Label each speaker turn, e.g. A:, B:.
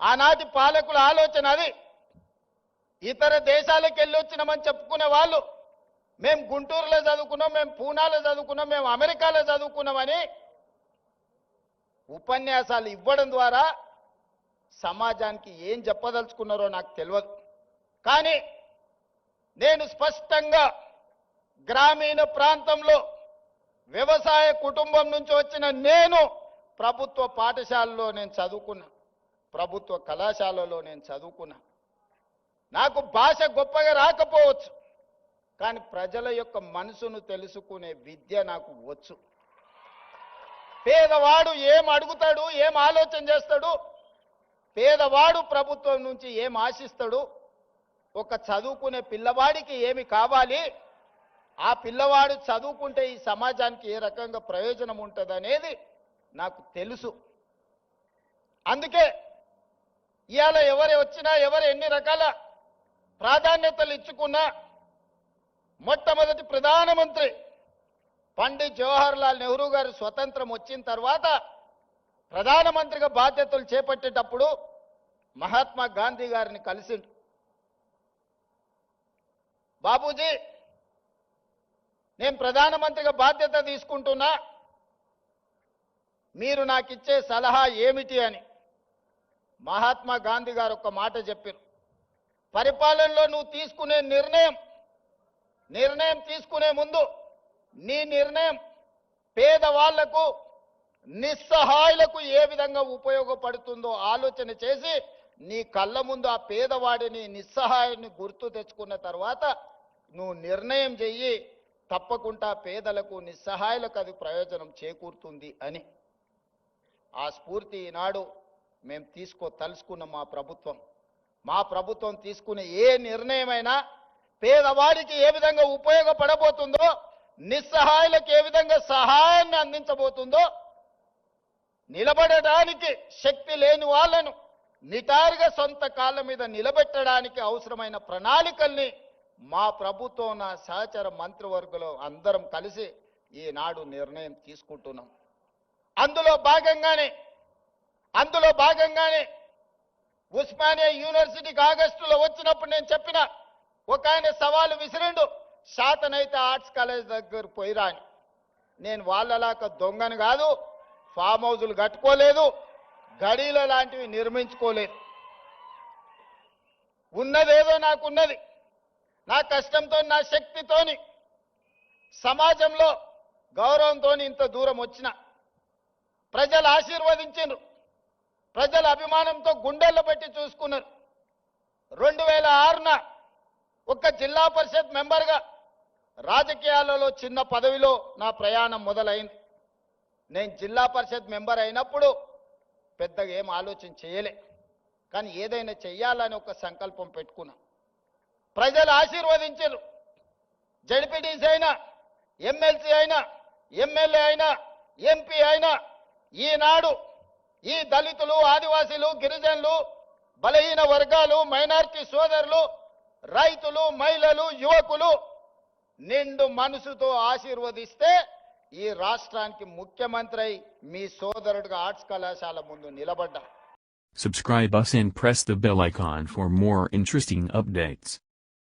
A: ఆనాటి పాలకుల ఆలోచన అది. ఇతర దేశాలకు వెళ్ళొచ్చినామని చెప్పుకునే వాళ్ళు మేము గుంటూరులో చదువుకున్నాం మేము పూనాలో చదువుకున్నాం మేము అమెరికాలో చదువుకున్నామని ఉపన్యాసాలు ఇవ్వడం ద్వారా సమాజానికి ఏం చెప్పదలుచుకున్నారో నాకు తెలియదు. కానీ నేను స్పష్టంగా గ్రామీణ ప్రాంతంలో వ్యవసాయ కుటుంబం నుంచి వచ్చిన నేను ప్రభుత్వ పాఠశాలలో నేను చదువుకున్నా. ప్రభుత్వ కళాశాలలో నేను చదువుకున్నా. నాకు భాష గొప్పగా రాకపోవచ్చు కానీ ప్రజల యొక్క మనసును తెలుసుకునే విద్య నాకు వచ్చు. పేదవాడు ఏం అడుగుతాడు ఏం ఆలోచన చేస్తాడు పేదవాడు ప్రభుత్వం నుంచి ఏం ఆశిస్తాడు ఒక చదువుకునే పిల్లవాడికి ఏమి కావాలి ఆ పిల్లవాడు చదువుకుంటే ఈ సమాజానికి ఏ రకంగా ప్రయోజనం ఉంటుంది అనేది నాకు తెలుసు. అందుకే ఇవాళ ఎవరు వచ్చినా ఎవరు ఎన్ని రకాల ప్రాధాన్యతలు ఇచ్చుకున్నా మొట్టమొదటి ప్రధానమంత్రి పండిత్ జవహర్ లాల్ నెహ్రూ గారు స్వతంత్రం వచ్చిన తర్వాత ప్రధానమంత్రిగా బాధ్యతలు చేపట్టేటప్పుడు మహాత్మా గాంధీ గారిని కలిసిండు. బాబూజీ నేను ప్రధానమంత్రిగా బాధ్యత తీసుకుంటున్నా మీరు నాకు ఇచ్చే సలహా ఏమిటి అని. మహాత్మా గాంధీ గారు ఒక మాట చెప్పారు. పరిపాలనలో నువ్వు తీసుకునే నిర్ణయం నిర్ణయం తీసుకునే ముందు నీ నిర్ణయం పేదవాళ్ళకు నిస్సహాయులకు ఏ విధంగా ఉపయోగపడుతుందో ఆలోచన చేసి నీ కళ్ళ ముందు ఆ పేదవాడిని నిస్సహాయాన్ని గుర్తు తెచ్చుకున్న తర్వాత నువ్వు నిర్ణయం చెయ్యి. తప్పకుండా పేదలకు నిస్సహాయులకు అది ప్రయోజనం చేకూరుతుంది అని. ఆ స్ఫూర్తి ఈనాడు మేము తీసుకో తలుసుకున్న మా ప్రభుత్వం. మా ప్రభుత్వం తీసుకునే ఏ నిర్ణయమైనా పేదవాడికి ఏ విధంగా ఉపయోగపడబోతుందో నిస్సహాయులకు ఏ విధంగా సహాయాన్ని అందించబోతుందో నిలబడడానికి శక్తి లేని వాళ్ళను నిటారుగా సొంత కాళ్ళ మీద నిలబెట్టడానికి అవసరమైన ప్రణాళికల్ని మా ప్రభుత్వం నా సహచర మంత్రివర్గంలో అందరం కలిసి ఈనాడు నిర్ణయం తీసుకుంటున్నాం. అందులో భాగంగానే అందులో భాగంగానే ఉస్మానియా యూనివర్సిటీకి ఆగస్టులో వచ్చినప్పుడు నేను చెప్పిన ఒక ఆయన సవాలు విసిరిండు శాతనైతే ఆర్ట్స్ కాలేజ్ దగ్గర పోయిరా అని నేను వాళ్ళలాక దొంగను కాదు ఫామ్ హౌజులు కట్టుకోలేదు గడీల లాంటివి నిర్మించుకోలేదు. ఉన్నదేదో నాకున్నది నా కష్టంతో నా శక్తితోని సమాజంలో గౌరవంతో ఇంత దూరం వచ్చిన. ప్రజలు ఆశీర్వదించారు ప్రజల అభిమానంతో గుండెల్లో పెట్టి చూసుకున్నారు. రెండు వేల ఆరున ఒక జిల్లా పరిషత్ మెంబర్గా రాజకీయాలలో చిన్న పదవిలో నా ప్రయాణం మొదలైంది. నేను జిల్లా పరిషత్ మెంబర్ అయినప్పుడు పెద్దగా ఏం ఆలోచన చేయలే. కానీ ఏదైనా చెయ్యాలని ఒక సంకల్పం పెట్టుకున్నా. ప్రజలు ఆశీర్వదించారు. జడ్పీటీసీ అయినా ఎమ్మెల్సీ అయినా ఎమ్మెల్యే అయినా ఎంపీ అయినా ఈనాడు ఈ దళితులు ఆదివాసీలు గిరిజనులు బలహీన వర్గాలు మైనారిటీ సోదరులు రైతులు మహిళలు యువకులు నిండు మనసుతో ఆశీర్వదిస్తే ఈ రాష్ట్రానికి ముఖ్యమంత్రి అయి మీ సోదరుడిగా ఆర్ట్స్ కళాశాల ముందు నిలబడ్డా
B: Subscribe us and press the bell icon for more interesting updates.